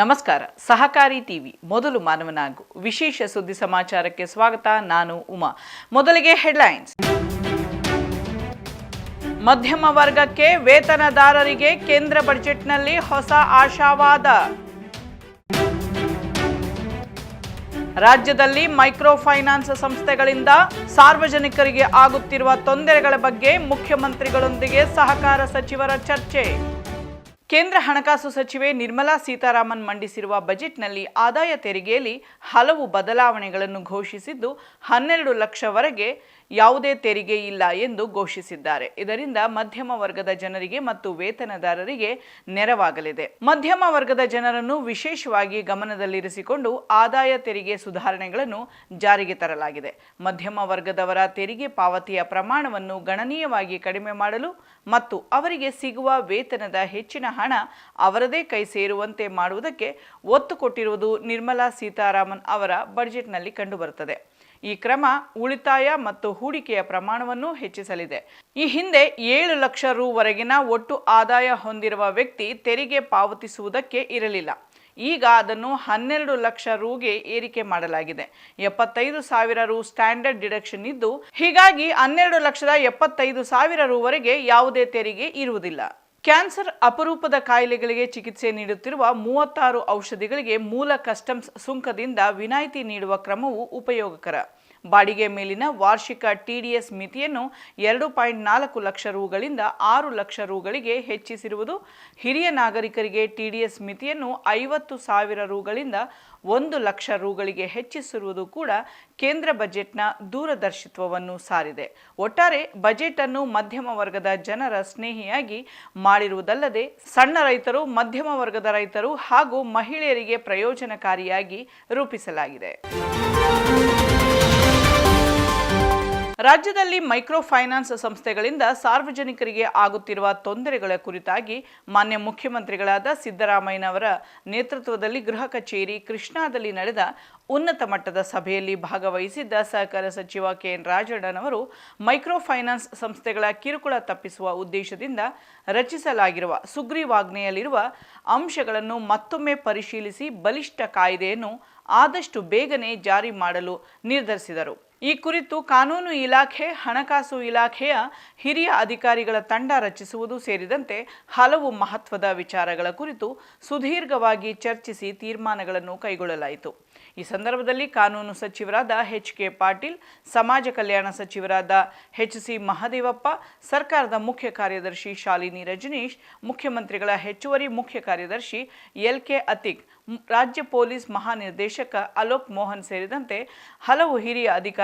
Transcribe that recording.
ನಮಸ್ಕಾರ. ಸಹಕಾರಿ ಟಿವಿ, ಮೊದಲು ಮಾನವನಾಗು. ವಿಶೇಷ ಸುದ್ದಿ ಸಮಾಚಾರಕ್ಕೆ ಸ್ವಾಗತ, ನಾನು ಉಮಾ. ಮೊದಲಿಗೆ ಹೆಡ್ಲೈನ್ಸ್. ಮಧ್ಯಮ ವರ್ಗಕ್ಕೆ ವೇತನದಾರರಿಗೆ ಕೇಂದ್ರ ಬಜೆಟ್ನಲ್ಲಿ ಹೊಸ ಆಶಾವಾದ. ರಾಜ್ಯದಲ್ಲಿ ಮೈಕ್ರೋ ಫೈನಾನ್ಸ್ ಸಂಸ್ಥೆಗಳಿಂದ ಸಾರ್ವಜನಿಕರಿಗೆ ಆಗುತ್ತಿರುವ ತೊಂದರೆಗಳ ಬಗ್ಗೆ ಮುಖ್ಯಮಂತ್ರಿಗಳೊಂದಿಗೆ ಸಹಕಾರ ಸಚಿವರ ಚರ್ಚೆ. ಕೇಂದ್ರ ಹಣಕಾಸು ಸಚಿವೆ ನಿರ್ಮಲಾ ಸೀತಾರಾಮನ್ ಮಂಡಿಸಿರುವ ಬಜೆಟ್ನಲ್ಲಿ ಆದಾಯ ತೆರಿಗೆಯಲ್ಲಿ ಹಲವು ಬದಲಾವಣೆಗಳನ್ನು ಘೋಷಿಸಿದ್ದು ಹನ್ನೆರಡು ಲಕ್ಷವರೆಗೆ ಯಾವುದೇ ತೆರಿಗೆ ಇಲ್ಲ ಎಂದು ಘೋಷಿಸಿದ್ದಾರೆ. ಇದರಿಂದ ಮಧ್ಯಮ ವರ್ಗದ ಜನರಿಗೆ ಮತ್ತು ವೇತನದಾರರಿಗೆ ನೆರವಾಗಲಿದೆ. ಮಧ್ಯಮ ವರ್ಗದ ಜನರನ್ನು ವಿಶೇಷವಾಗಿ ಗಮನದಲ್ಲಿರಿಸಿಕೊಂಡು ಆದಾಯ ತೆರಿಗೆ ಸುಧಾರಣೆಗಳನ್ನು ಜಾರಿಗೆ ತರಲಾಗಿದೆ. ಮಧ್ಯಮ ವರ್ಗದವರ ತೆರಿಗೆ ಪಾವತಿಯ ಪ್ರಮಾಣವನ್ನು ಗಣನೀಯವಾಗಿ ಕಡಿಮೆ ಮಾಡಲು ಮತ್ತು ಅವರಿಗೆ ಸಿಗುವ ವೇತನದ ಹೆಚ್ಚಿನ ಹಣ ಅವರದೇ ಕೈ ಸೇರುವಂತೆ ಮಾಡುವುದಕ್ಕೆ ಒತ್ತು ಕೊಟ್ಟಿರುವುದು ನಿರ್ಮಲಾ ಸೀತಾರಾಮನ್ ಅವರ ಬಜೆಟ್ನಲ್ಲಿ ಕಂಡುಬರುತ್ತದೆ. ಈ ಕ್ರಮ ಉಳಿತಾಯ ಮತ್ತು ಹೂಡಿಕೆಯ ಪ್ರಮಾಣವನ್ನು ಹೆಚ್ಚಿಸಲಿದೆ. ಈ ಹಿಂದೆ ಏಳು ಲಕ್ಷ ರುವರೆಗಿನ ಒಟ್ಟು ಆದಾಯ ಹೊಂದಿರುವ ವ್ಯಕ್ತಿ ತೆರಿಗೆ ಪಾವತಿಸುವುದಕ್ಕೆ ಇರಲಿಲ್ಲ. ಈಗ ಅದನ್ನು ಹನ್ನೆರಡು ಲಕ್ಷ ರುಗೆ ಏರಿಕೆ ಮಾಡಲಾಗಿದೆ. ಎಪ್ಪತ್ತೈದು ಸಾವಿರ ರು ಸ್ಟ್ಯಾಂಡರ್ಡ್ ಡಿಡಕ್ಷನ್ ಇದ್ದು, ಹೀಗಾಗಿ ಹನ್ನೆರಡು ಲಕ್ಷದ ಎಪ್ಪತ್ತೈದು ಸಾವಿರ ರುವರೆಗೆ ಯಾವುದೇ ತೆರಿಗೆ ಇರುವುದಿಲ್ಲ. ಕ್ಯಾನ್ಸರ್ ಅಪರೂಪದ ಕಾಯಿಲೆಗಳಿಗೆ ಚಿಕಿತ್ಸೆ ನೀಡುತ್ತಿರುವ ಮೂವತ್ತಾರು ಔಷಧಿಗಳಿಗೆ ಮೂಲ ಕಸ್ಟಮ್ಸ್ ಸುಂಕದಿಂದ ವಿನಾಯಿತಿ ನೀಡುವ ಕ್ರಮವು ಉಪಯೋಗಕರ. ಬಾಡಿಗೆ ಮೇಲಿನ ವಾರ್ಷಿಕ ಟಿಡಿಎಸ್ ಮಿತಿಯನ್ನು ಎರಡು ಪಾಯಿಂಟ್ ನಾಲ್ಕು ಲಕ್ಷ ರೂಗಳಿಂದ ಆರು ಲಕ್ಷ ರೂಗಳಿಗೆ ಹೆಚ್ಚಿಸಿರುವುದು. ಹಿರಿಯ ನಾಗರಿಕರಿಗೆ ಟಿಡಿಎಸ್ ಮಿತಿಯನ್ನು ಐವತ್ತು ಸಾವಿರ ರುಗಳಿಂದ ಒಂದು ಲಕ್ಷ ರೂಗಳಿಗೆ ಹೆಚ್ಚಿಸಿರುವುದು ಕೂಡ ಕೇಂದ್ರ ಬಜೆಟ್ನ ದೂರದರ್ಶಿತ್ವವನ್ನು ಸಾರಿದೆ. ಒಟ್ಟಾರೆ ಬಜೆಟ್ ಅನ್ನು ಮಧ್ಯಮ ವರ್ಗದ ಜನರ ಸ್ನೇಹಿಯಾಗಿ ಮಾಡಿರುವುದಲ್ಲದೆ ಸಣ್ಣ ರೈತರು, ಮಧ್ಯಮ ವರ್ಗದ ರೈತರು ಹಾಗೂ ಮಹಿಳೆಯರಿಗೆ ಪ್ರಯೋಜನಕಾರಿಯಾಗಿ ರೂಪಿಸಲಾಗಿದೆ. ರಾಜ್ಯದಲ್ಲಿ ಮೈಕ್ರೋ ಫೈನಾನ್ಸ್ ಸಂಸ್ಥೆಗಳಿಂದ ಸಾರ್ವಜನಿಕರಿಗೆ ಆಗುತ್ತಿರುವ ತೊಂದರೆಗಳ ಕುರಿತಾಗಿ ಮಾನ್ಯ ಮುಖ್ಯಮಂತ್ರಿಗಳಾದ ಸಿದ್ದರಾಮಯ್ಯನವರ ನೇತೃತ್ವದಲ್ಲಿ ಗೃಹ ಕಚೇರಿ ಕೃಷ್ಣಾದಲ್ಲಿ ನಡೆದ ಉನ್ನತ ಮಟ್ಟದ ಸಭೆಯಲ್ಲಿ ಭಾಗವಹಿಸಿದ್ದ ಸಹಕಾರ ಸಚಿವ ಕೆಎನ್ ರಾಜಣ್ಣನವರು ಮೈಕ್ರೋ ಫೈನಾನ್ಸ್ ಸಂಸ್ಥೆಗಳ ಕಿರುಕುಳ ತಪ್ಪಿಸುವ ಉದ್ದೇಶದಿಂದ ರಚಿಸಲಾಗಿರುವ ಸುಗ್ರೀವಾಜ್ಞೆಯಲ್ಲಿರುವ ಅಂಶಗಳನ್ನು ಮತ್ತೊಮ್ಮೆ ಪರಿಶೀಲಿಸಿ ಬಲಿಷ್ಠ ಕಾಯ್ದೆಯನ್ನು ಆದಷ್ಟು ಬೇಗನೆ ಜಾರಿ ಮಾಡಲು ನಿರ್ಧರಿಸಿದರು. ಈ ಕುರಿತು ಕಾನೂನು ಇಲಾಖೆ, ಹಣಕಾಸು ಇಲಾಖೆಯ ಹಿರಿಯ ಅಧಿಕಾರಿಗಳ ತಂಡ ರಚಿಸುವುದು ಸೇರಿದಂತೆ ಹಲವು ಮಹತ್ವದ ವಿಚಾರಗಳ ಕುರಿತು ಸುದೀರ್ಘವಾಗಿ ಚರ್ಚಿಸಿ ತೀರ್ಮಾನಗಳನ್ನು ಕೈಗೊಳ್ಳಲಾಯಿತು. ಈ ಸಂದರ್ಭದಲ್ಲಿ ಕಾನೂನು ಸಚಿವರಾದ ಎಚ್ ಕೆ ಪಾಟೀಲ್, ಸಮಾಜ ಕಲ್ಯಾಣ ಸಚಿವರಾದ ಎಚ್ ಸಿ ಮಹದೇವಪ್ಪ, ಸರ್ಕಾರದ ಮುಖ್ಯ ಕಾರ್ಯದರ್ಶಿ ಶಾಲಿನಿ ರಜನೀಶ್, ಮುಖ್ಯಮಂತ್ರಿಗಳ ಹೆಚ್ಚುವರಿ ಮುಖ್ಯ ಕಾರ್ಯದರ್ಶಿ ಎಲ್ ಕೆ ಅತಿಕ್, ರಾಜ್ಯ ಪೊಲೀಸ್ ಮಹಾನಿರ್ದೇಶಕ ಅಲೋಕ್ ಮೋಹನ್ ಸೇರಿದಂತೆ ಹಲವು ಹಿರಿಯ